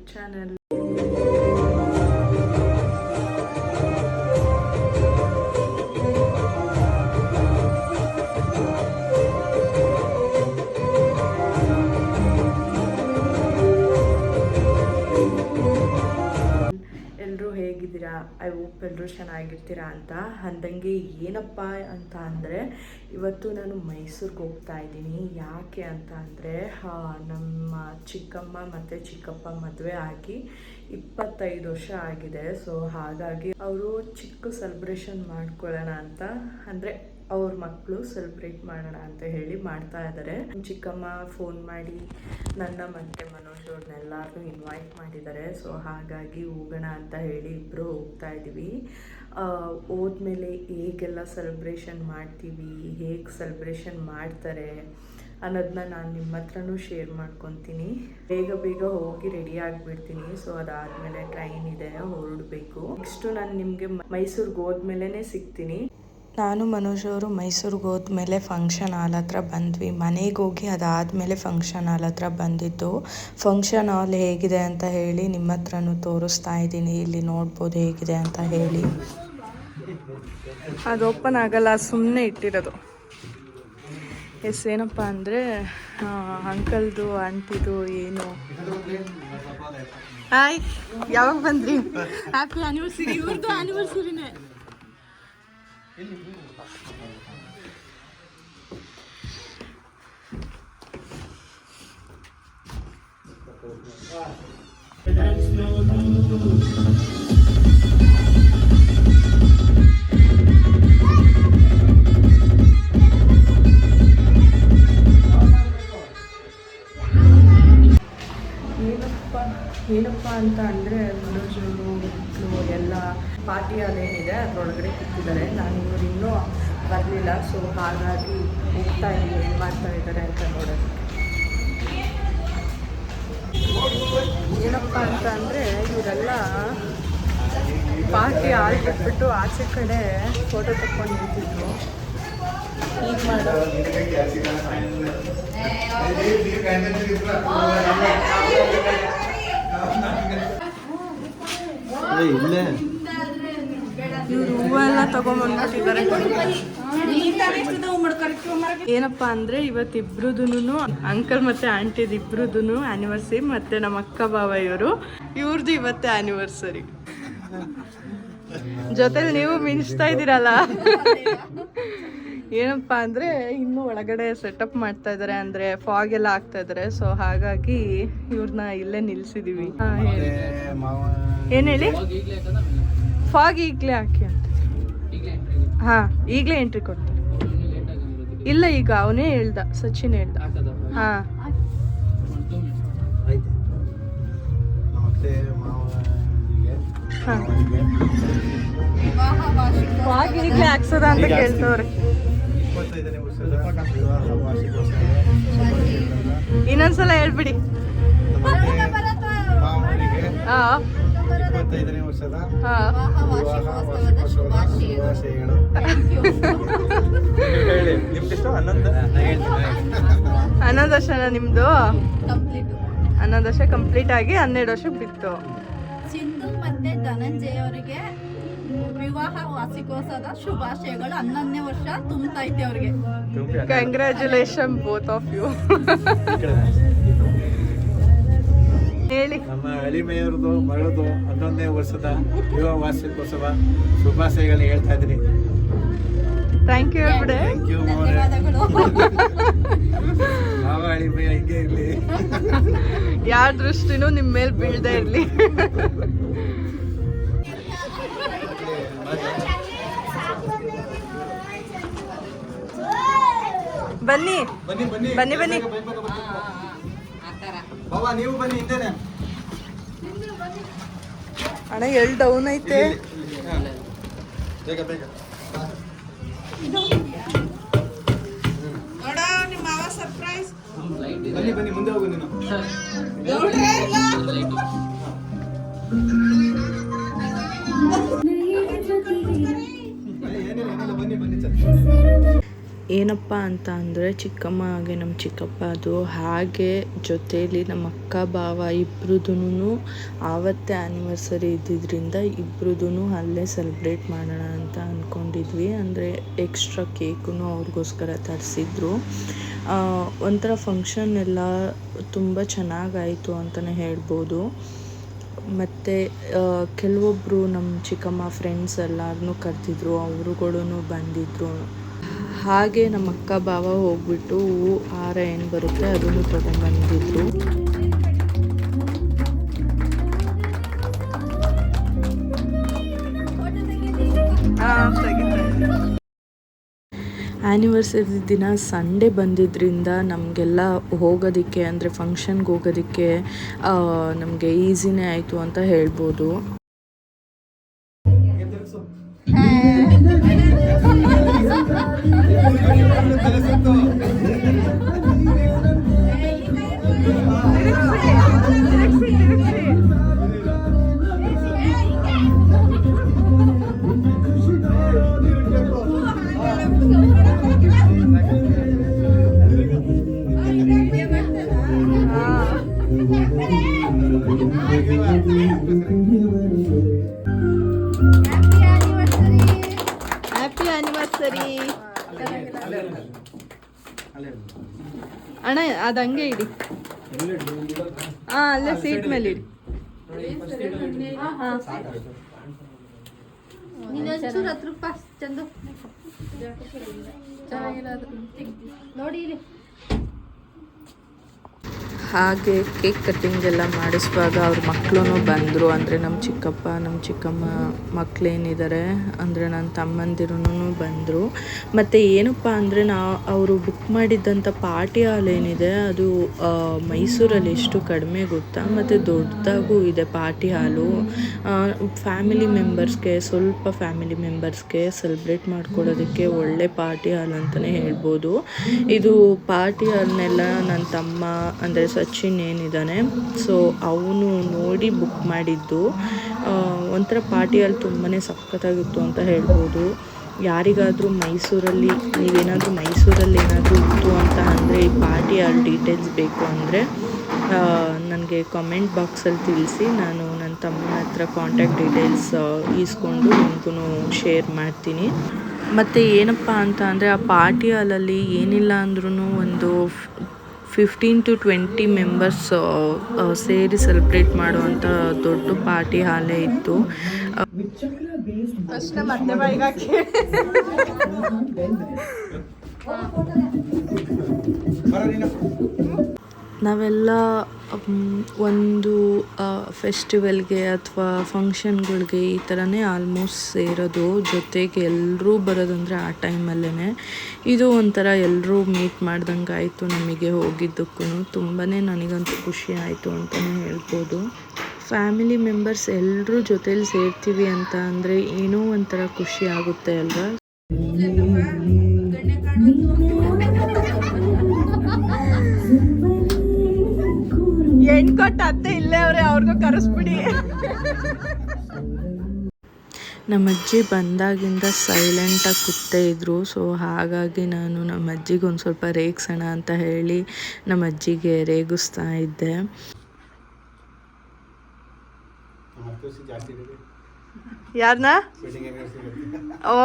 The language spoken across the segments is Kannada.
ಯೂಟ್ಯೂಬ್ ಚಾನಲ್ ಐ ಹೋಪ್ ಎಲ್ಲರೂ ಚೆನ್ನಾಗಿರ್ತೀರಾ ಅಂತ. ಅಂದಂಗೆ ಏನಪ್ಪ ಅಂತ ಅಂದರೆ, ಇವತ್ತು ನಾನು ಮೈಸೂರಿಗೆ ಹೋಗ್ತಾ ಇದ್ದೀನಿ. ಯಾಕೆ ಅಂತ ಅಂದರೆ ನಮ್ಮ ಚಿಕ್ಕಮ್ಮ ಮತ್ತು ಚಿಕ್ಕಪ್ಪ ಮದುವೆ ಆಗಿ ಇಪ್ಪತ್ತೈದು ವರ್ಷ ಆಗಿದೆ. ಸೊ ಹಾಗಾಗಿ ಅವರು ಚಿಕ್ಕ ಸೆಲೆಬ್ರೇಷನ್ ಮಾಡ್ಕೊಳ್ಳೋಣ ಅಂತ. ಅಂದರೆ ಅವ್ರ ಮಕ್ಕಳು ಸೆಲೆಬ್ರೇಟ್ ಮಾಡೋಣ ಅಂತ ಹೇಳಿ ಮಾಡ್ತಾ ಇದ್ದಾರೆ ಚಿಕ್ಕಮ್ಮ ಫೋನ್ ಮಾಡಿ ನನ್ನ ಮತ್ತು ಮನೋಜ್ ಅವ್ರನ್ನೆಲ್ಲರೂ ಇನ್ವೈಟ್ ಮಾಡಿದ್ದಾರೆ ಸೊ ಹಾಗಾಗಿ ಹೋಗೋಣ ಅಂತ ಹೇಳಿ ಇಬ್ಬರು ಹೋಗ್ತಾ ಇದ್ದೀವಿ ಹೋದ್ಮೇಲೆ ಹೇಗೆಲ್ಲ ಸೆಲೆಬ್ರೇಷನ್ ಮಾಡ್ತೀವಿ, ಹೇಗೆ ಸೆಲೆಬ್ರೇಷನ್ ಮಾಡ್ತಾರೆ ಅನ್ನೋದನ್ನ ನಾನು ನಿಮ್ಮ ಹತ್ರನೂ ಶೇರ್ ಮಾಡ್ಕೊತೀನಿ. ಬೇಗ ಬೇಗ ಹೋಗಿ ರೆಡಿ ಆಗಿಬಿಡ್ತೀನಿ. ಸೊ ಅದಾದಮೇಲೆ ಟ್ರೈನ್ ಇದೆ, ಹೊರಡಬೇಕು. ನೆಕ್ಸ್ಟು ನಾನು ನಿಮಗೆ ಮೈಸೂರಿಗೆ ಹೋದ್ಮೇಲೆ ಸಿಗ್ತೀನಿ. ನಾನು ಮನೋಜ್ ಅವರು ಮೈಸೂರಿಗೆ ಹೋದ್ಮೇಲೆ ಫಂಕ್ಷನ್ ಹಾಲ್ ಹತ್ರ ಬಂದ್ವಿ. ಮನೆಗೆ ಹೋಗಿ ಅದಾದಮೇಲೆ ಫಂಕ್ಷನ್ ಹಾಲ್ ಹತ್ರ ಬಂದಿದ್ದು. ಫಂಕ್ಷನ್ ಹಾಲ್ ಹೇಗಿದೆ ಅಂತ ಹೇಳಿ ನಿಮ್ಮ ಹತ್ರನೂ ತೋರಿಸ್ತಾ ಇದ್ದೀನಿ. ಇಲ್ಲಿ ನೋಡ್ಬೋದು ಹೇಗಿದೆ ಅಂತ ಹೇಳಿ. ಅದು ಓಪನ್ ಆಗಲ್ಲ ಸುಮ್ಮನೆ ಇಟ್ಟಿರೋದು. ಎಸ್ ಏನಪ್ಪ ಅಂದರೆ ಅಂಕಲ್ದು ಆಂಟಿದು ಏನು? ಹಾಯ್ ಯಾವಾಗ ಬಂದ್ರಿ? ಹ್ಯಾಪಿ ಆ್ಯನಿವರ್ಸರಿ ಇವ್ರದ್ದು ಆನಿವರ್ಸರಿನೇ ಏನಪ್ಪ ಪಾರ್ಟಿ ಹಾಲ್ ಬಿಟ್ಬಿಟ್ಟು ಆಚೆ ಕಡೆ ಫೋಟೋ ತಕ್ಕೊಂಡು ನಿಂತಿದ್ರು ಈಗ ಮಾಡೋ ಇಲ್ಲೇ. ಇವ್ರು ಹೂವೆಲ್ಲ ತಗೊಂಬಂದ್ಬಿಟ್ಟಿದ್ದಾರೆ. ಏನಪ್ಪಾ ಅಂದ್ರೆ ಇವತ್ತಿಬ್ರುದುನು ಅಂಕಲ್ ಮತ್ತೆ ಆಂಟಿದ್ ಇಬ್ರುದುನು ಆನಿವರ್ಸರಿ ಮತ್ತೆ ನಮ್ಮ ಅಕ್ಕ ಬಾವ ಇವರು ಇವ್ರದ್ದು ಇವತ್ತೇ ಆನಿವರ್ಸರಿ ಜೊತೆಲಿ ನೀವು ಮಿಂಚ್ತಾ ಇದ್ದೀರಲ್ಲ? ಏನಪ್ಪಾ ಅಂದ್ರೆ ಇನ್ನು ಒಳಗಡೆ ಸೆಟಪ್ ಮಾಡ್ತಾ ಇದ್ದಾರೆ ಅಂದ್ರೆ ಫಾಗ್ ಎಲ್ಲ ಆಗ್ತಾ ಇದಾರೆ ಸೊ ಹಾಗಾಗಿ ಇವ್ರನ್ನ ಇಲ್ಲೇ ನಿಲ್ಸಿದೀವಿ. ಏನ್ ಹೇಳಿ? ಫಾಗ್ ಈಗಲೇ ಹಾಕಿ ಅಂತ. ಹಾ ಈಗಲೇ ಎಂಟ್ರಿ ಕೊಡ್ತಾರೆ. ಇಲ್ಲ ಈಗ ಅವನೇ ಹೇಳ್ದ ಸಚಿನ್ ಹೇಳ್ದ. ಹಾ. ಈಗಲೇ ಹಾಕ್ಸದ ಅಂತ ಕೇಳ್ತವ್ರಿ. ಇನ್ನೊಂದ್ಸಲ ಹೇಳ್ಬಿಡಿ. ಇಪ್ಪತ್ತೈದನೇ ವರ್ಷದ ಹನ್ನೊಂದು ವರ್ಷನ ನಿಮ್ದು? ಕಂಪ್ಲೀಟ್ ಹನ್ನೊಂದು ವರ್ಷ ಕಂಪ್ಲೀಟ್ ಆಗಿ ಹನ್ನೆರಡು ವರ್ಷಕ್ಕೆ ಬಿತ್ತು. ಸಿಂಧು ಮತ್ತೆ ಧನಂಜಯ ಅವರಿಗೆ ವಿವಾಹ ವಾರ್ಷಿಕೋತ್ಸವದ ಶುಭಾಶಯಗಳು. ಹನ್ನೊಂದನೇ ವರ್ಷ ತುಂಬತೈತೆ ಅವ್ರಿಗೆ. ಕಂಗ್ರ್ಯಾಚುಲೇಷನ್ ಬೋತ್ ಆಫ್ ಯು ಹೇಳಿ. ನಮ್ಮ ಅಳಿಮೆಯವ್ರದ್ದು ಮಗಳದು ಹನ್ನೊಂದನೇ ವರ್ಷದ ವಿವಾಹ ವಾರ್ಷಿಕೋತ್ಸವ ಶುಭಾಶಯಗಳು ಹೇಳ್ತಾ ಇದ್ರಿ ಥ್ಯಾಂಕ್ ಯು ಹೇಳ್ಬಿಡೆ ಥ್ಯಾಂಕ್ ಯು ಹಿಂಗೆ ಇರಲಿ ಯಾರ ದೃಷ್ಟಿನೂ ನಿಮ್ಮ ಮೇಲೆ ಬೀಳದೆ ಇರಲಿ. ಬನ್ನಿ. ಬನ್ನಿ ಬನ್ನಿ. ಬನ್ನಿ, ಬನ್ನಿ. ಬಾಬಾ ನೀವು ಬನ್ನಿ ಹಿಂದೆನೆ ಅಣ್ಣ ಎಲ್ ಡೌನ್ ಐತೆ? ಬೇಗ ಬೇಗ. ಬನ್ನಿ ಬನ್ನಿ ಮುಂದೆ ಹೋಗು ನೀನು. ಬನ್ನಿ, ಏನಿಲ್ಲ ಏನಿಲ್ಲ ಬನ್ನಿ ಬನ್ನಿ ಚಲ್. ಏನಪ್ಪ ಅಂತ ಅಂದರೆ ಚಿಕ್ಕಮ್ಮ ಹಾಗೆ ನಮ್ಮ ಚಿಕ್ಕಪ್ಪ ಅದು, ಹಾಗೆ ಜೊತೇಲಿ ನಮ್ಮ ಅಕ್ಕ ಭಾವ ಇಬ್ರುದೂ ಆವತ್ತೇ ಆ್ಯನಿವರ್ಸರಿ ಇದ್ದಿದ್ದರಿಂದ ಇಬ್ರದೂ ಅಲ್ಲೇ ಸೆಲೆಬ್ರೇಟ್ ಮಾಡೋಣ ಅಂತ ಅಂದ್ಕೊಂಡಿದ್ವಿ ಅಂದರೆ ಎಕ್ಸ್ಟ್ರಾ ಕೇಕೂ ಅವ್ರಿಗೋಸ್ಕರ ತರಿಸಿದ್ರು. ಒಂಥರ ಫಂಕ್ಷನ್ ಎಲ್ಲ ತುಂಬ ಚೆನ್ನಾಗಾಯಿತು ಅಂತಲೇ ಹೇಳ್ಬೋದು. ಮತ್ತು ಕೆಲವೊಬ್ಬರು ನಮ್ಮ ಚಿಕ್ಕಮ್ಮ ಫ್ರೆಂಡ್ಸ್ ಎಲ್ಲರನ್ನೂ ಕರೆದಿದ್ರು ಅವರುಗಳೂ ಬಂದಿದ್ದರು ಹಾಗೆ ನಮ್ಮ ಅಕ್ಕ ಭಾವ ಹೋಗ್ಬಿಟ್ಟು ಹೂ ಹಾರ ಏನು ಬರುತ್ತೆ ಅದನ್ನು ತೊಗೊಂಡ್ಬಂದಿದ್ರು. ಆ್ಯನಿವರ್ಸರಿ ದಿನ ಸಂಡೇ ಬಂದಿದ್ದರಿಂದ ನಮಗೆಲ್ಲ ಹೋಗೋದಕ್ಕೆ, ಅಂದರೆ ಫಂಕ್ಷನ್ಗೆ ಹೋಗೋದಕ್ಕೆ ನಮಗೆ ಈಸಿನೇ ಆಯಿತು ಅಂತ ಹೇಳ್ಬೋದು. ಹ್ಯಾಪಿ ಆ್ಯನಿವರ್ಸರಿ ಅಣ್ಣ ಅದು ಹಂಗೆ ಇಡಿ. ಹಾಂ ಅಲ್ಲೇ ಸೀಟ್ ಮೇಲೆ ಇಡಿ. ನೋಡಿ ಇಲ್ಲಿ. ಹಾಗೆ ಕೇಕ್ ಕಟ್ಟಿಂಗ್ ಎಲ್ಲ ಮಾಡಿಸುವಾಗ ಅವ್ರ ಮಕ್ಕಳು ಬಂದರು. ಅಂದರೆ ನಮ್ಮ ಚಿಕ್ಕಪ್ಪ ನಮ್ಮ ಚಿಕ್ಕಮ್ಮ ಮಕ್ಕಳೇನಿದ್ದಾರೆ ಅಂದರೆ ನನ್ನ ತಮ್ಮಂದಿರೂ ಬಂದರು. ಮತ್ತು ಏನಪ್ಪ ಅಂದರೆ ನಾ, ಅವರು ಬುಕ್ ಮಾಡಿದ್ದಂಥ ಪಾರ್ಟಿ ಹಾಲ್ ಏನಿದೆ, ಅದು ಮೈಸೂರಲ್ಲಿ ಎಷ್ಟು ಕಡಿಮೆ ಗೊತ್ತಾ? ಮತ್ತು ದೊಡ್ಡದಾಗೂ ಇದೆ ಪಾರ್ಟಿ ಹಾಲು ಫ್ಯಾಮಿಲಿ ಮೆಂಬರ್ಸ್ಗೆ ಸ್ವಲ್ಪ ಫ್ಯಾಮಿಲಿ ಮೆಂಬರ್ಸ್ಗೆ ಸೆಲೆಬ್ರೇಟ್ ಮಾಡ್ಕೊಳ್ಳೋದಕ್ಕೆ ಒಳ್ಳೆ ಪಾರ್ಟಿ ಹಾಲ್ ಅಂತಲೇ ಹೇಳ್ಬೋದು. ಇದು ಪಾರ್ಟಿ ಹಾಲ್ನೆಲ್ಲ ನನ್ನ ತಮ್ಮ, ಅಂದರೆ ಸಚಿನ್ ಏನಿದ್ದಾನೆ ಸೊ ಅವನು ನೋಡಿ ಬುಕ್ ಮಾಡಿದ್ದು ಒಂಥರ ಪಾರ್ಟಿಯಲ್ಲಿ ತುಂಬಾ ಸಖತ್ತಾಗಿತ್ತು ಅಂತ ಹೇಳ್ಬೋದು. ಯಾರಿಗಾದರೂ ಮೈಸೂರಲ್ಲಿ, ನೀವೇನಾದರೂ ಮೈಸೂರಲ್ಲಿ ಏನಾದರೂ ಇತ್ತು ಅಂತ ಅಂದರೆ ಈ ಪಾರ್ಟಿ ಅಲ್ಲಿ ಡೀಟೇಲ್ಸ್ ಬೇಕು ಅಂದರೆ ನನಗೆ ಕಾಮೆಂಟ್ ಬಾಕ್ಸಲ್ಲಿ ತಿಳಿಸಿ. ನಾನು ನನ್ನ ತಮ್ಮನ ಹತ್ರ ಕಾಂಟ್ಯಾಕ್ಟ್ ಡೀಟೇಲ್ಸ್ ಈಸ್ಕೊಂಡು ನಿಮಗೂ ಶೇರ್ ಮಾಡ್ತೀನಿ. ಮತ್ತು ಏನಪ್ಪ ಅಂತ ಅಂದರೆ ಆ ಪಾರ್ಟಿ ಹಾಲಲ್ಲಿ ಏನಿಲ್ಲ ಅಂದ್ರೂ ಒಂದು ಫಿಫ್ಟೀನ್ ಟು ಟ್ವೆಂಟಿ ಮೆಂಬರ್ಸ್ ಸೇರಿ ಸೆಲೆಬ್ರೇಟ್ ಮಾಡುವಂಥ ದೊಡ್ಡ ಪಾರ್ಟಿ ಹಾಲೇ ಇತ್ತು. ನಾವೆಲ್ಲ ಒಂದು ಫೆಸ್ಟಿವಲ್ಗೆ ಅಥವಾ ಫಂಕ್ಷನ್ಗಳಿಗೆ ಈ ಥರನೇ ಆಲ್ಮೋಸ್ಟ್ ಸೇರೋದು. ಜೊತೆಗೆ ಎಲ್ಲರೂ ಬರೋದಂದರೆ ಆ ಟೈಮಲ್ಲೇ ಇದು ಒಂಥರ ಎಲ್ಲರೂ ಮೀಟ್ ಮಾಡ್ದಂಗೆ ಆಯಿತು ನಮಗೆ ಹೋಗಿದ್ದಕ್ಕೂ. ತುಂಬಾ ನನಗಂತೂ ಖುಷಿ ಆಯಿತು ಅಂತಲೇ ಹೇಳ್ಬೋದು. ಫ್ಯಾಮಿಲಿ ಮೆಂಬರ್ಸ್ ಎಲ್ಲರೂ ಜೊತೇಲಿ ಸೇರ್ತೀವಿ ಅಂತ ಅಂದರೆ ಏನೋ ಒಂಥರ ಖುಷಿ ಆಗುತ್ತೆ ಅಲ್ವಾ? ಕೊಟ್ಟ ಅತ್ತೆ ಇಲ್ಲೇ ಅವ್ರೆ ಅವ್ರಿಗೂ ಕರೆಸ್ಬಿಡಿ. ನಮ್ಮ ಅಜ್ಜಿ ಬಂದಾಗಿಂದ ಸೈಲೆಂಟಾಗಿ ಕೂತೇ ಇದ್ರು ಸೊ ಹಾಗಾಗಿ ನಾನು ನಮ್ಮ ಅಜ್ಜಿಗೆ ಒಂದು ಸ್ವಲ್ಪ ರೇಗಿಸೋಣ ಅಂತ ಹೇಳಿ ನಮ್ಮ ಅಜ್ಜಿಗೆ ರೇಗಿಸ್ತಾ ಇದ್ದೆ. ಯಾರನ್ನ ಓ.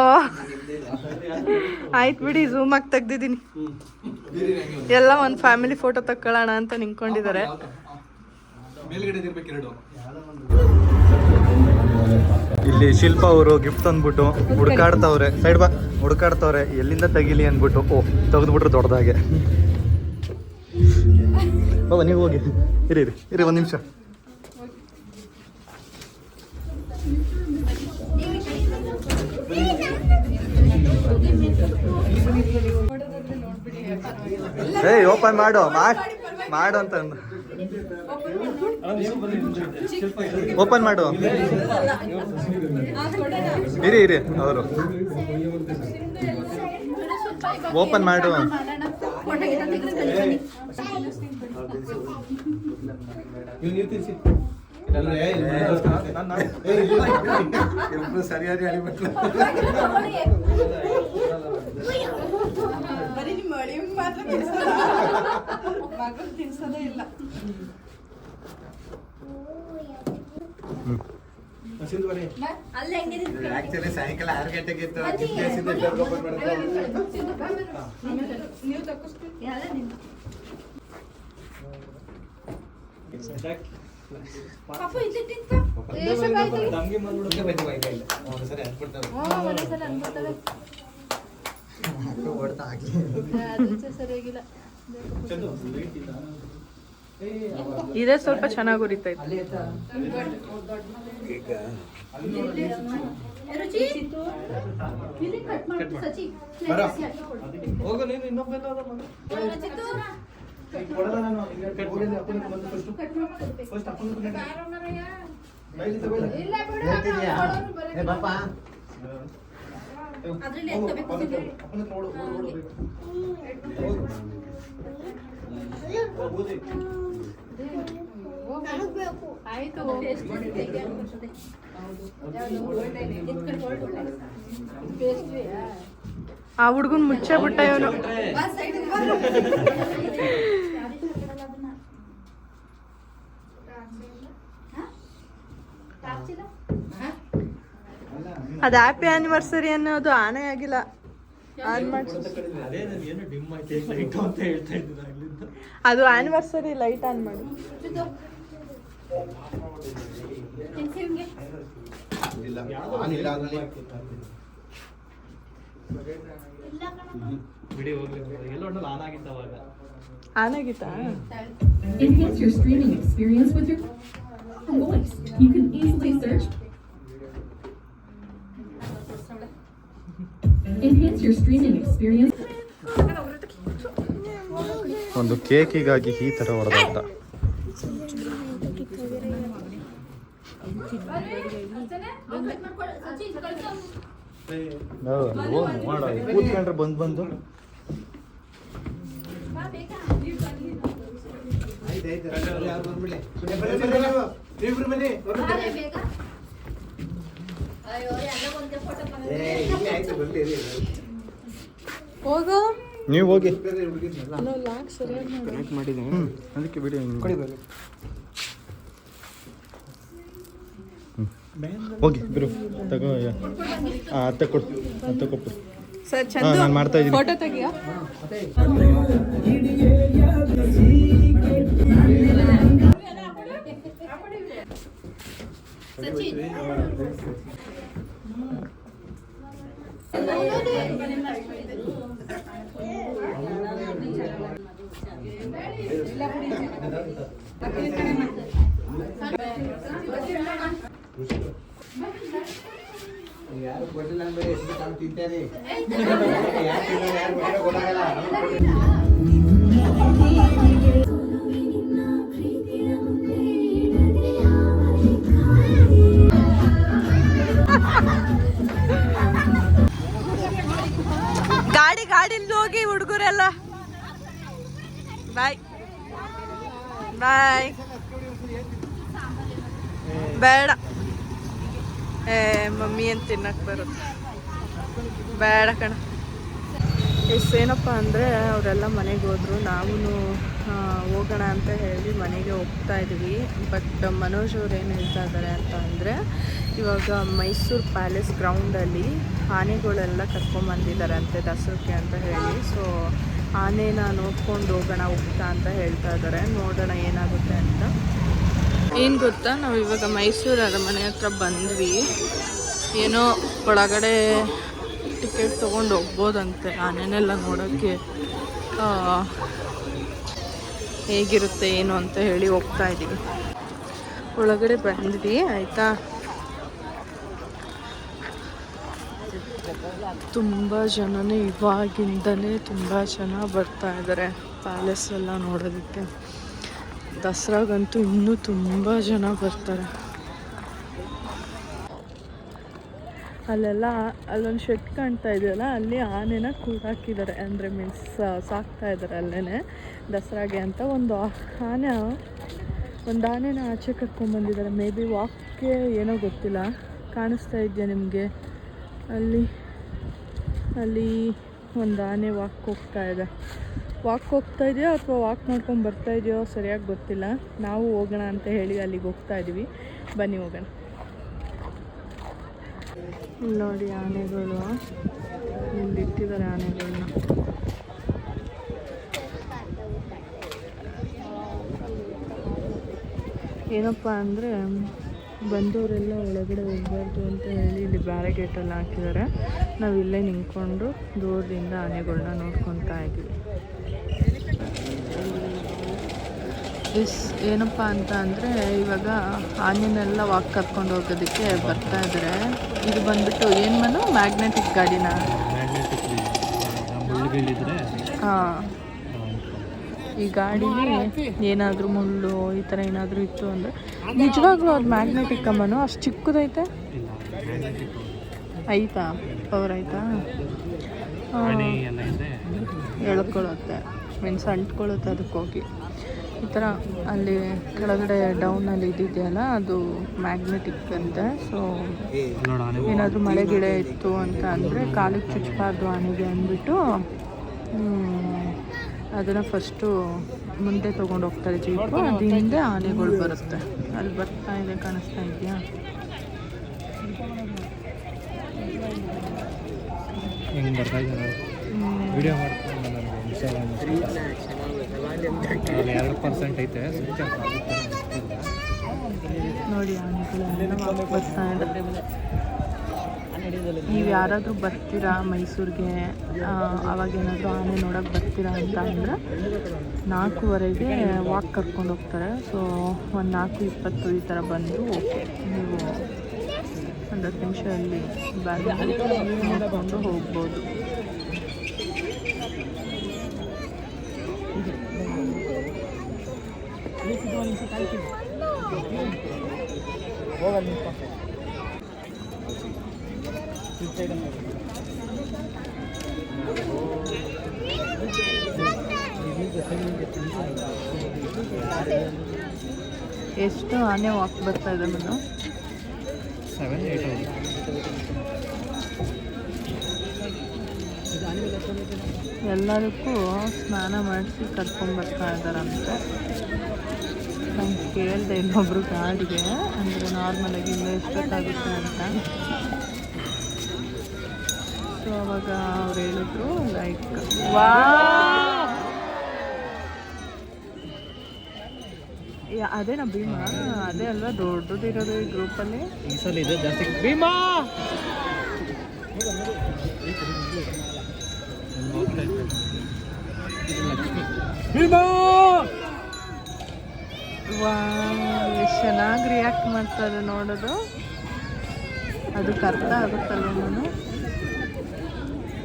ಆಯ್ತು ಬಿಡಿ ಝೂಮ್ ಆಗಿ ತೆಗ್ದಿದ್ದೀನಿ. ಎಲ್ಲ ಒಂದು ಫ್ಯಾಮಿಲಿ ಫೋಟೋ ತಕ್ಕೊಳ್ಳೋಣ ಅಂತ ನಿಂತ್ಕೊಂಡಿದ್ದಾರೆ. ಇಲ್ಲಿ ಶಿಲ್ಪ ಅವರು ಗಿಫ್ಟ್ ಅಂದ್ಬಿಟ್ಟು ಹುಡ್ಕಾಡ್ತವ್ರೆ. ಸೈಡ್ ಬಾ, ಹುಡ್ಕಾಡ್ತವ್ರೆ. ಎಲ್ಲಿಂದ ತೆಗಿಲಿ ಅಂದ್ಬಿಟ್ಟು, ಓ, ತೆಗೆದ್ಬಿಟ್ರು ದೊಡ್ಡದಾಗೆ. ಬಾಬಾ ನೀವು ಹೋಗಿ. ಇರಿ ಇರಿ ಇರಿ, ಒಂದು ನಿಮಿಷ. ಏಯ್ ಓಪನ್ ಮಾಡು. ಮಾಡ್ ಅಂತ ಓಪನ್ ಮಾಡು. ಇರಿ ಇರಿ ಅವರು. ಓಪನ್ ಮಾಡು. ಸರಿಯಾಗಿ ಹೇಳಿಬಿಟ್ಲು ಮಾತ್ರ ತಿನ್ಸೋದ ಇಲ್ಲ. ಆಕ್ಚುಲಿ ಸಾಯಂಕಾಲ ಆರು ಗಂಟೆಗೆ ಇತ್ತು. ಸರಿಯಾಗಿಲ್ಲ. ಇದೇ ಸ್ವಲ್ಪ ಚೆನ್ನಾಗಿ ಉರಿತೈತೆ ಅದ್ರಲ್ಲಿ ಎತ್ಕೋಬೇಕು ಸಿದ್ದು. ಆಯ್ತು ಟೇಸ್ಟ್ ಹೇಗೆ ಅನ್ಸುತ್ತೆ? ಎತ್ಕೊಂಡು ಹೊರಡು. ಪೇಸ್ಟ್ರಿಯಾ? ಆ ಹುಡ್ಗನ್ ಮುಚ್ಚೆ ಬಿಟ್ಟ ಇವನು ಬಾ, side ಗೆ ಬಾ. ಹಾ? ಟಾರ್ಚಿಲ್ಲ? ಹಾ? ಅದು ಹ್ಯಾಪಿ ಆನಿವರ್ಸರಿ ಅನ್ನೋದು ಆನೆ ಆಗಿಲ್ಲ ಆನ್ ಮಾಡ್ಸಿ ಅದೇ ನಾನು ಏನು ಡಿಮ್ ಆಯ್ತು ಲೈಟ್ ಅಂತ ಹೇಳ್ತಾ ಇದ್ದೀನಿ ಅಲ್ಲಿಂದ ಅದು ಆನಿವರ್ಸರಿ ಲೈಟ್ ಆನ್ ಮಾಡಿ ಚಿತ್ತು. ತಿನ್ಸಿ ಇವ್ನ್ಗೆ. ಇಲ್ಲ ಆನಿಲ್ಲ ಅದ್ರಲ್ಲಿ. ಬಿಡಿ ಹೋಗ್ಲಿ ಎಲ್ಲ ಒಣ್ಣಲ್ಲಿ ಆನ್ ಆಗಿತ್ತು ಅವಾಗ ಆನಾಗಿತ್ತಾ Enhance your streaming experience with your voice. You can easily search. Enhance your streaming experience. ಒಂದು ಕೇಕಿಗಾಗಿ ಈ ಥರ ಹೊಡೆದಂತ ಕೂತ್ಕೊಂಡ್ರೆ ಬಂದು ಬಂದು. ಹೋಗೋ ನೀವು ಹೋಗಿ. ಕನೆಕ್ಟ್ ಮಾಡಿದ್ದೀನಿ ಸರಿಯಾಗಿ ಮಾಡಿ. ಹ್ಞೂ ಅದಕ್ಕೆ ಬಿಡಿ. ಹೋಗಿ ಬಿರು ತಗೋ ಹಾಂ ಅತ್ತೆ ಕೊಡು. ಅತ್ತೆ ಕೊಟ್ಟು. ಹಾಂ ನಾನು ಮಾಡ್ತಾ ಇದ್ದೀನಿ. ಫೋಟೋ ತೆಗಿಯೋ? ಸಚಿ. ಯಾರು ಕೊಟ್ಟಿಲ್ಲ ಅಂದ್ರೆ ಎಷ್ಟು ಕಾಳು ತಿಂತೇನೆ ಯಾರು ಯಾರು ಕೊಟ್ಟಿಲ್ಲ ಮಮ್ಮಿ ಅಂತ ತಿನ್ನಕ್ ಬರುತ್ತೆ. ಬೇಡ ಕಣ. ಏನಪ್ಪ ಅಂದರೆ ಅವರೆಲ್ಲ ಮನೆಗೆ ಹೋದ್ರು ನಾವು ಹೋಗೋಣ ಅಂತ ಹೇಳಿ ಮನೆಗೆ ಹೋಗ್ತಾ ಇದ್ವಿ. ಬಟ್ ಮನೋಜ್ ಅವ್ರು ಏನು ಹೇಳ್ತಾ ಇದ್ದಾರೆ ಅಂತ ಅಂದರೆ ಇವಾಗ ಮೈಸೂರು ಪ್ಯಾಲೇಸ್ ಗ್ರೌಂಡಲ್ಲಿ ಆನೆಗಳೆಲ್ಲ ಕರ್ಕೊಂಬಂದಿದ್ದಾರೆ ಅಂತೆ ದಸರಕ್ಕೆ ಅಂತ ಹೇಳಿ. ಸೊ ಆನೆನ ನೋಡ್ಕೊಂಡು ಹೋಗೋಣ ಹೋಗ್ತಾ ಅಂತ ಹೇಳ್ತಾ ಇದ್ದಾರೆ ನೋಡೋಣ ಏನಾಗುತ್ತೆ ಅಂತ. ಏನು ಗೊತ್ತಾ? ನಾವು ಇವಾಗ ಮೈಸೂರು ಅರಮನೆ ಹತ್ರ ಬಂದ್ವಿ. ಏನೋ ಒಳಗಡೆ ಟಿಕೆಟ್ ತೊಗೊಂಡು ಹೋಗ್ಬೋದಂತೆ ಆನೆನೆಲ್ಲ ನೋಡೋಕ್ಕೆ. ಹೇಗಿರುತ್ತೆ ಏನು ಅಂತ ಹೇಳಿ ಹೋಗ್ತಾ ಇದ್ದೀವಿ. ಒಳಗಡೆ ಬಂದ್ವಿ, ಆಯಿತಾ? ತುಂಬ ಜನನೇ ಇವಾಗಿಂದನೇ ತುಂಬ ಜನ ಬರ್ತಾ ಇದ್ದಾರೆ ಪ್ಯಾಲೇಸ್ ಎಲ್ಲ ನೋಡೋದಕ್ಕೆ. ದಸರಾಗಂತೂ ಇನ್ನೂ ತುಂಬ ಜನ ಬರ್ತಾರೆ. ಅಲ್ಲೆಲ್ಲ, ಅಲ್ಲೊಂದು ಶೆಡ್ ಕಾಣ್ತಾ ಇದೆಯಲ್ಲ, ಅಲ್ಲಿ ಆನೆನ ಕೂಡಾಕಿದ್ದಾರೆ ಅಂದರೆ ಮೀನ್ಸ್ ಸಾಕ್ತಾ ಇದ್ದಾರೆ ಅಲ್ಲೇ ದಸರಾಗೆ ಅಂತ ಒಂದು ಆನೆ, ಒಂದು ಆನೆನ ಆಚೆ ಕರ್ಕೊಂಡ್ಬಂದಿದ್ದಾರೆ ಮೇ ಬಿ ವಾಕ್ಗೆ ಏನೋ ಗೊತ್ತಿಲ್ಲ. ಕಾಣಿಸ್ತಾ ಇದೆಯಾ ನಿಮಗೆ? ಅಲ್ಲಿ ಅಲ್ಲಿ ಒಂದು ಆನೆ ವಾಕ್ ಹೋಗ್ತಾ ಇದೆ. ವಾಕ್ ಹೋಗ್ತಾ ಇದೆಯೋ ಅಥವಾ ವಾಕ್ ಮಾಡ್ಕೊಂಡು ಬರ್ತಾ ಇದೆಯೋ ಸರಿಯಾಗಿ ಗೊತ್ತಿಲ್ಲ. ನಾವು ಹೋಗೋಣ ಅಂತ ಹೇಳಿ ಅಲ್ಲಿಗೆ ಹೋಗ್ತಾ ಇದ್ದೀವಿ ಬನ್ನಿ ಹೋಗೋಣ. ನೋಡಿ ಆನೆಗಳು. ಇಲ್ಲಿ ಇಟ್ಟಿದ್ದಾರೆ ಆನೆಗಳನ್ನ ಏನಪ್ಪ ಅಂದರೆ ಬಂದವರೆಲ್ಲ ಒಳಗಡೆ ಹೋಗ್ಬಾರ್ದು ಅಂತ ಹೇಳಿ ಇಲ್ಲಿ ಬ್ಯಾರಿಗೇಟೆಲ್ಲ ಹಾಕಿದ್ದಾರೆ. ನಾವು ಇಲ್ಲೇ ನಿಂತ್ಕೊಂಡು ದೂರದಿಂದ ಆನೆಗಳನ್ನ ನೋಡ್ಕೊತಾ ಇದ್ದೀವಿ ಎಸ್ ಏನಪ್ಪ ಅಂತ ಅಂದರೆ ಇವಾಗ ಆನೆನೆಲ್ಲ ವಾಕ್ ಕರ್ಕೊಂಡು ಹೋಗೋದಕ್ಕೆ ಬರ್ತಾ ಇದ್ದಾರೆ ಇದು ಬಂದ್ಬಿಟ್ಟು ಏನು ಮನು? ಮ್ಯಾಗ್ನೆಟಿಕ್ ಗಾಡಿನ? ಹಾಂ. ಈ ಗಾಡಿಲಿ ಏನಾದರೂ ಮುಳ್ಳು ಈ ಥರ ಏನಾದರೂ ಇತ್ತು ಅಂದರೆ ನಿಜವಾಗ್ಲೂ ಅದು ಮ್ಯಾಗ್ನೆಟಿಕ್ ಅಮ್ಮನು ಅಷ್ಟು ಚಿಕ್ಕದೈತೆ? ಐತಾ? ಪವರ್ ಆಯ್ತಾ ಎಳ್ಕೊಳ್ಳುತ್ತೆ ಮೀನ್ಸ್ ಅಂಟ್ಕೊಳ್ಳುತ್ತೆ ಅದಕ್ಕೆ ಹೋಗಿ ಈ ಥರ ಅಲ್ಲಿ ಕೆಳಗಡೆ ಡೌನಲ್ಲಿ ಇದ್ದಿದೆಯಲ್ಲ ಅದು ಮ್ಯಾಗ್ನೆಟಿಕ್ ಅಂತೆ ಸೊ ಏನಾದರೂ ಮಳೆ ಗಿಡ ಇತ್ತು ಅಂತ ಅಂದರೆ ಕಾಲಿಗೆ ಚುಚ್ಚಬಾರ್ದು ಆನೆಗೆ ಅಂದ್ಬಿಟ್ಟು ಅದನ್ನು ಫಸ್ಟು ಮುಂದೆ ತೊಗೊಂಡು ಹೋಗ್ತಾರೆ ಜೀಪು ಅದು ಹಿಂದೆ ಆನೆಗಳು ಬರುತ್ತೆ. ಅಲ್ಲಿ ಬರ್ತಾ ಇದೆ ಕಾಣಿಸ್ತಾ ಇದೆಯಾ? ಹೆಂಗೆ ಬರ್ತಾ ಇದ್ದಾರೆ ವಿಡಿಯೋ ಎರಡು ಪರ್ಸೆಂಟ್ ಐತೆ. ನೋಡಿ ನೀವು ಯಾರಾದರೂ ಬರ್ತೀರಾ ಮೈಸೂರಿಗೆ ಅವಾಗ ಏನಾದರೂ ಆನೆ ನೋಡೋಕ್ಕೆ ಬರ್ತೀರಾ ಅಂತ ಅಂದರೆ ನಾಲ್ಕೂವರೆಗೆ ವಾಕ್ ಕರ್ಕೊಂಡು ಹೋಗ್ತಾರೆ. ಸೊ ಒಂದು ನಾಲ್ಕು ಇಪ್ಪತ್ತು ಈ ಥರ ಬಂದು ಓಕೆ ನೀವು ಒಂದು ಹತ್ತು ನಿಮಿಷ ಅಲ್ಲಿ ಬಂದು ನೋಡಿಕೊಂಡು ಹೋಗ್ಬೋದು. ಎಷ್ಟು ಆನೆ ವಾಕ್ ಬರ್ತಾ ಇದೆ ನಾನು ಸೆವೆನ್ ಏಟ್ ಎಲ್ಲದಕ್ಕೂ ಸ್ನಾನ ಮಾಡಿಸಿ ಕರ್ಕೊಂಬರ್ತಾ ಇದ್ದಾರಂತೆ. ನಾನು ಕೇಳಿದೆ ಇನ್ನೊಬ್ರು ಗಾಡಿಗೆ ಅಂದರೆ ನಾರ್ಮಲಾಗಿ ಇಲ್ಲ ಎಷ್ಟೊತ್ತಾಗುತ್ತೆ ಅಂತ. ಸೊ ಅವಾಗ ಅವ್ರು ಹೇಳಿದ್ರು ಲೈಕ್ ವಾ ಅದೇನಾ ಭೀಮಾ ಅದೇ ಅಲ್ವಾ ದೊಡ್ಡದಿರೋದು ಈ ಗ್ರೂಪಲ್ಲಿ ಈ ಸಲ ಇದೆ ಜಾಸ್ತಿ. ಭೀಮಾ! ವಾ ಎಷ್ಟು ಚೆನ್ನಾಗಿ ರಿಯಾಕ್ಟ್ ಮಾಡ್ತಾರೆ ನೋಡೋದು. ಅದಕ್ಕೆ ಅರ್ಥ ಆಗುತ್ತಲ್ಲ ನಾನು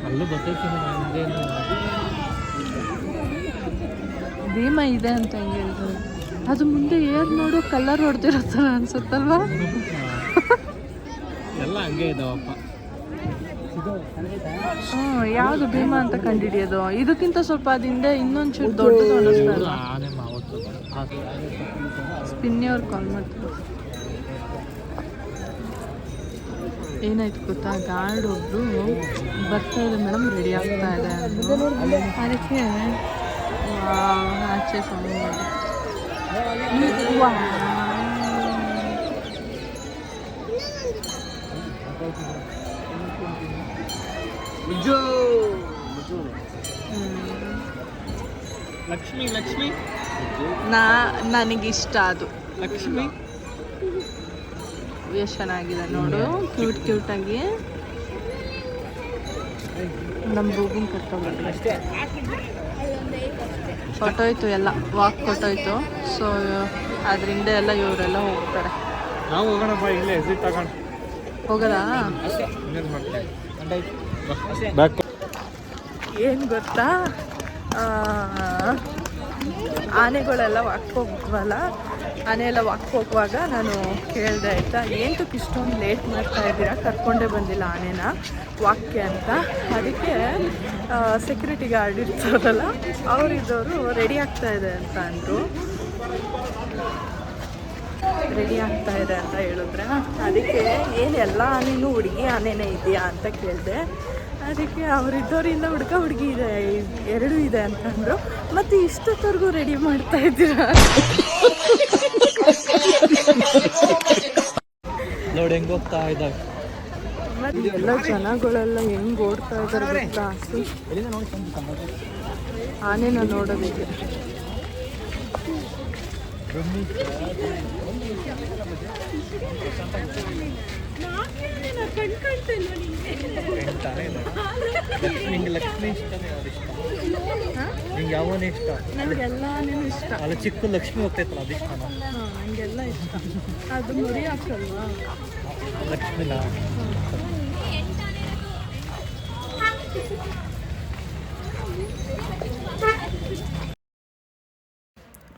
ಅಲ್ಲೂ ಭೀಮ ಇದೆ ಅಂತ ಹೆಂಗೆ ಹೇಳ್ತಾರೆ ಅದು ಮುಂದೆ ಏರ್ ನೋಡು ಕಲರ್ ಹೊಡೆದಿರೋ ಥರ ಅನ್ಸುತ್ತಲ್ವಾ? ಎಲ್ಲ ಹಂಗೆ ಇದಾವಪ್ಪ. ಹ್ಞೂ ಯಾವುದು ಭೀಮ ಅಂತ ಕಂಡುಹಿಡಿಯೋದು ಇದಕ್ಕಿಂತ ಸ್ವಲ್ಪ ಅದಿಂದೆ ಹಿಂದೆ ಇನ್ನೊಂಚೂರು ದೊಡ್ಡದು ಅನ್ನಿಸ್ತಾ ಇಲ್ಲ ಆನೆ ಮಾವತ್ತು ಸ್ಪಿನ್ನಿ ಅವ್ರು ಕಾಲ್ ಮಾಡ್ತಾರೆ ಏನಾಯ್ತು ಗೊತ್ತಾ? ಗಾರ್ಡ್ ಒಬ್ರು ಬರ್ತಾ ಇದೆ ಮೇಡಮ್ ರೆಡಿ ಆಗ್ತಾ ಇದೆ. ಅದಕ್ಕೆ ಆಚೆ ಸೌಂಡ್ ಮಾಡಿ ಲಕ್ಷ್ಮಿ ಲಕ್ಷ್ಮಿ. ನಾ ನನಗಿಷ್ಟ ಅದು. ಲಕ್ಷ್ಮಿ? ಎಷ್ಟು ಚೆನ್ನಾಗಿದೆ ನೋಡು ಕ್ಯೂಟ್ ಕ್ಯೂಟಾಗಿ ನಮ್ಮ ರೂಬಿನ್ ಕರ್ಕೊಂಡು ಕೊಟ್ಟೋಯ್ತು ಎಲ್ಲ ವಾಕ್ ಕೊಟ್ಟೋಯ್ತು ಸೊ ಅದರಿಂದ ಎಲ್ಲ ಇವರೆಲ್ಲ ಹೋಗ್ತಾರೆ. ನಾವು ಹೋಗೋಣಪ್ಪ ಇಲ್ಲೇ ತಗೊಂಡು. ಹೋಗದಾ? ಏನು ಗೊತ್ತಾ? ಆನೆಗಳೆಲ್ಲ ಹೋಗ್ವಲ್ಲ? ಆನೆ ಎಲ್ಲ ಹೋಗುವಾಗ ನಾನು ಕೇಳಿದೆ, ಆಯಿತಾ? ಏನಕ್ಕೆ ಇಷ್ಟೊಂದು ಲೇಟ್ ಮಾಡ್ತಾ ಇದ್ದೀರಾ? ಕರ್ಕೊಂಡೇ ಬಂದಿಲ್ಲ ಆನೆನ ವಾಕ್ಯ ಅಂತ. ಅದಕ್ಕೆ ಸೆಕ್ಯೂರಿಟಿ ಗಾರ್ಡ್ ಇರ್ತಾರಲ್ಲ, ಅವರಿದ್ದವರು ರೆಡಿ ಆಗ್ತಾ ಇದೆ ಅಂತ ಅಂದರು. ರೆಡಿ ಆಗ್ತಾ ಇದೆ ಅಂತ ಹೇಳಿದ್ರೆ? ಅದಕ್ಕೆ, ಏನು, ಎಲ್ಲ ಆನೆನೂ ಹುಡುಗಿ ಆನೆನೇ ಇದೆಯಾ? ಅಂತ ಕೇಳಿದೆ. ಅದಕ್ಕೆ ಅವರಿದ್ದವರಿಂದ ಹುಡ್ಕ ಹುಡುಗಿ ಇದೆ ಎರಡೂ ಇದೆ ಅಂತಂದ್ರು. ಮತ್ತೆ ಇಷ್ಟೊತ್ತವರೆಗೂ ರೆಡಿ ಮಾಡ್ತಾ ಇದ್ದೀರಾ? ನೋಡಿ ಹೆಂಗ್ ಹೋಗ್ತಾ ಇದ್ದಾವೆ ಎಲ್ಲ ಜನಗಳೆಲ್ಲ ಹೆಂಗ್ ಓಡ್ತಾ ಇದ್ದಾರೆ ಗೊತ್ತಾ? ಅಷ್ಟು ಆನೆನ ನೋಡೋದಕ್ಕೆ. ನಿಂಗೆ? ಲಕ್ಷ್ಮಿ ಇಷ್ಟನೇ ಅವ್ರು ಇಷ್ಟ? ನಿಂಗೆ ಯಾವನೇ ಇಷ್ಟ? ನನಗೆಲ್ಲಾನು ಇಷ್ಟ. ಅಲ್ಲ ಚಿಕ್ಕ ಲಕ್ಷ್ಮಿ ಹೋಗ್ತೈತಲ್ಲ ಅದು ಇಷ್ಟನಾ ಇಷ್ಟ. ಅದು ಮರಿ ಹಾಕಲ್ವಾ? ಲಕ್ಷ್ಮಿನ?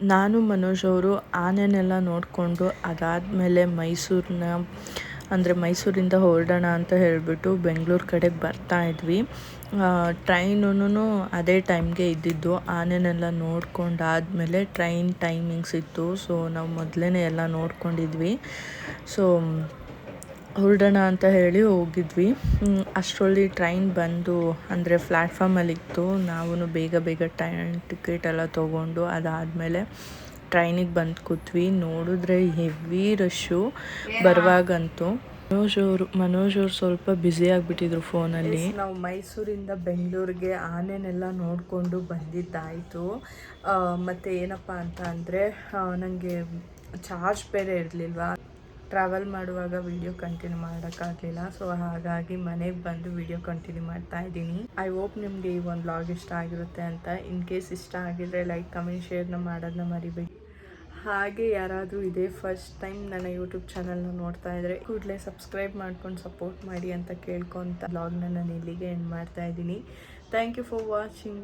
ನಾನು ಮನೋಜ್ ಅವರು ಆನೆನೆಲ್ಲ ನೋಡಿಕೊಂಡು ಅದಾದಮೇಲೆ ಮೈಸೂರನ್ನ ಅಂದರೆ ಮೈಸೂರಿಂದ ಹೊರಡೋಣ ಅಂತ ಹೇಳಿಬಿಟ್ಟು ಬೆಂಗಳೂರು ಕಡೆಗೆ ಬರ್ತಾ ಇದ್ವಿ. ಟ್ರೈನೂ ಅದೇ ಟೈಮ್ಗೆ ಇದ್ದಿದ್ದು. ಆನೆನೆಲ್ಲ ನೋಡ್ಕೊಂಡಾದಮೇಲೆ ಟ್ರೈನ್ ಟೈಮಿಂಗ್ಸ್ ಇತ್ತು. ಸೊ, ನಾವು ಮೊದಲೇ ಎಲ್ಲ ನೋಡ್ಕೊಂಡಿದ್ವಿ. ಸೊ, ಹೊರಡೋಣ ಅಂತ ಹೇಳಿ ಹೋಗಿದ್ವಿ. ಅಷ್ಟರಲ್ಲಿ ಟ್ರೈನ್ ಬಂದು ಅಂದರೆ ಪ್ಲ್ಯಾಟ್ಫಾರ್ಮಲ್ಲಿತ್ತು ನಾವು ಬೇಗ ಬೇಗ ಟ್ರೈನ್ ಟಿಕೆಟ್ ಎಲ್ಲ ತೊಗೊಂಡು ಅದಾದಮೇಲೆ ಟ್ರೈನಿಗೆ ಬಂದು ಕೂತ್ವಿ. ನೋಡಿದ್ರೆ ಹೆವಿ ರಶ್ಶು ಬರುವಾಗಂತೂ ಮನೋಜ್ ಅವರು ಮನೋಜ್ ಅವರು ಸ್ವಲ್ಪ ಬ್ಯುಸಿ ಆಗಿಬಿಟ್ಟಿದ್ರು ಫೋನಲ್ಲಿ ನಾವು ಮೈಸೂರಿಂದ ಬೆಂಗಳೂರಿಗೆ ಆನೆನೆಲ್ಲ ನೋಡಿಕೊಂಡು ಬಂದಿದ್ದಾಯಿತು. ಮತ್ತು ಏನಪ್ಪ ಅಂತ ಅಂದರೆ ನನಗೆ ಚಾರ್ಜ್ ಬೇರೆ ಇರಲಿಲ್ವಾ? ಟ್ರಾವೆಲ್ ಮಾಡುವಾಗ ವಿಡಿಯೋ ಕಂಟಿನ್ಯೂ ಮಾಡೋಕ್ಕಾಗಲಿಲ್ಲ. ಸೊ ಹಾಗಾಗಿ ಮನೆಗೆ ಬಂದು ವಿಡಿಯೋ ಕಂಟಿನ್ಯೂ ಮಾಡ್ತಾ ಇದ್ದೀನಿ. ಐ ಹೋಪ್ ನಿಮಗೆ ಈ ಒಂದು ಬ್ಲಾಗ್ ಇಷ್ಟ ಆಗಿರುತ್ತೆ ಅಂತ. ಇನ್ ಕೇಸ್ ಇಷ್ಟ ಆಗಿದ್ರೆ ಲೈಕ್ ಕಮೆಂಟ್ ಶೇರ್ನ ಮಾಡೋದನ್ನ ಮರಿಬೇಡಿ. ಹಾಗೆ ಯಾರಾದರೂ ಇದೇ ಫಸ್ಟ್ ಟೈಮ್ ನನ್ನ ಯೂಟ್ಯೂಬ್ ಚಾನಲ್ನ ನೋಡ್ತಾ ಇದ್ರೆ, ಕೂಡಲೇ ಸಬ್ಸ್ಕ್ರೈಬ್ ಮಾಡ್ಕೊಂಡು ಸಪೋರ್ಟ್ ಮಾಡಿ ಅಂತ ಕೇಳ್ಕೊತ ಬ್ಲಾಗ್ನ ನಾನು ಇಲ್ಲಿಗೆ ಎಂಡ್ ಮಾಡ್ತಾ ಇದ್ದೀನಿ. Thank you for watching